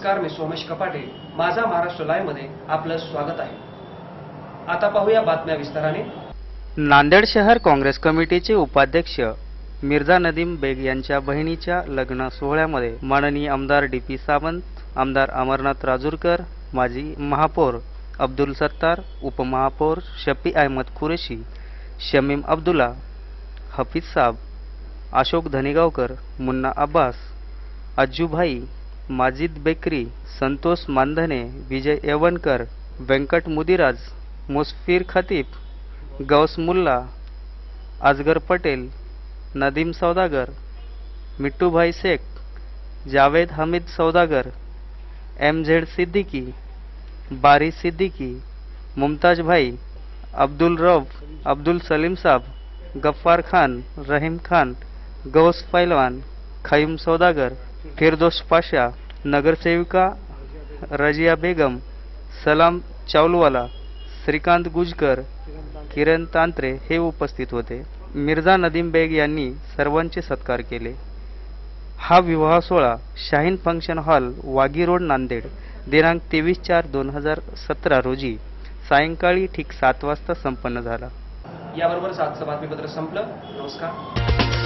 नमस्कार मी सोमेश कपाटे. माझा महाराष्ट्र लाईव्हमध्ये आपलं स्वागत आहे. आता पाहूया बातम्या विस्ताराने. नांदेड शहर काँग्रेस कमिटीचे उपाध्यक्ष मिर्झा नदीम बेग यांच्या बहिणीच्या लग्न सोहळ्यामध्ये माननीय आमदार डी पी सावंत आमदार अमरनाथ राजूरकर माजी महापौर अब्दुल सत्तार उपमहापौर Shafi Ahmad Qureshi Shamim Abdullah Hafeez Saab Ashok Dhanegaonkar Munna Abbas Ajjubhai Majid bakery, Santosh Mandhane, Vijay Yevankar Venkat Mudiraj, Musfir Khatib, Ghaus Mulla Ajgar Patel, Nadeem Saudagar, Mittubhai Shaikh, Javed Hamid Saudagar M Z Siddiqui, Bari Siddiqui, Mumtaz bhai, Abdul Rab Abdul Salim साब गफ्फार खान, रहीम खान, गौस पैलवान खईम सौदागर फिरदोस पाशा नगरसेविका रजिया बेगम सलाम चावलवाला श्रीकांत गुजकर किरण तांत्रे हे उपस्थित होते. मिर्झा नदीम बेग यांनी सर्वांचे सत्कार केले. हा विवाह सोहळा Shaheen function hall Wagi road Nanded दिनांक तेवीस चार दोन हजार सतरा रोजी सायंकाळी ठीक सात वाजता संपन्न झाला. याबरोबर आजचं बातमीपत्र संपलं. नमस्कार.